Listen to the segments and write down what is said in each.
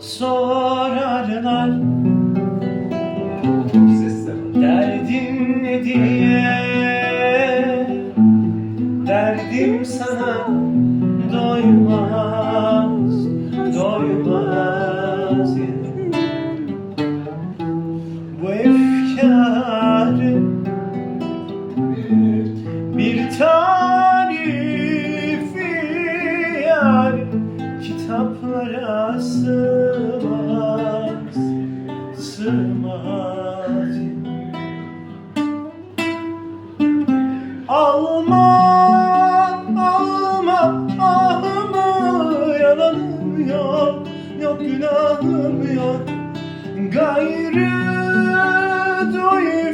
Sorarlar. Derdin ne diye Derdim sana doymaz Kitaplara sığmaz. Alma, alma ahımı Yalanım yok, yok günahım yok. Gayrı duy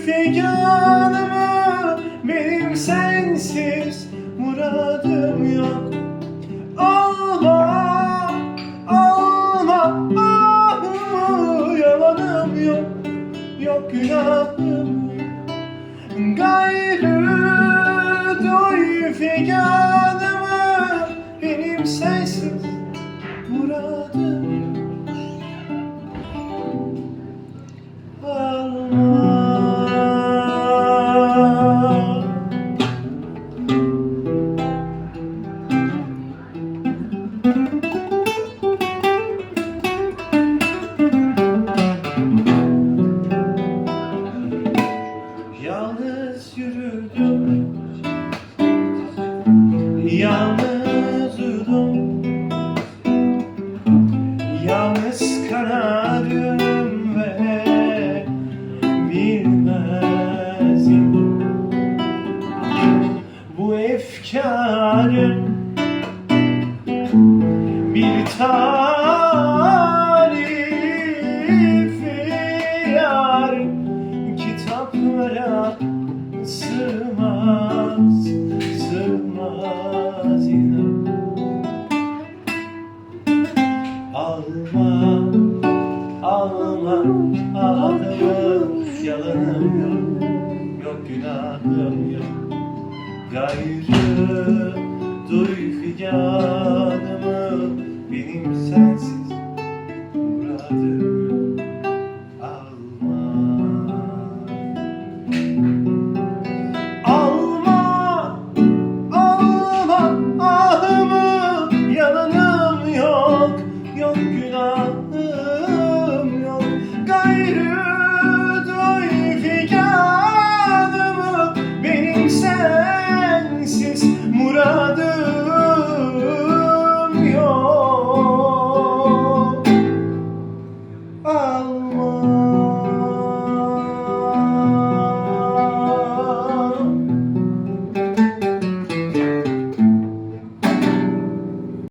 Benim sensiz muradım yok günahım Gayrı duy figanımı Benim sensiz muradım Yalnız kararım ve bilmezim. Bu efkarın bir tarifi yar kitaplara sığmaz ağlarım, yalanım yok günahım yok. Gayrı duy figanımı, benim sensiz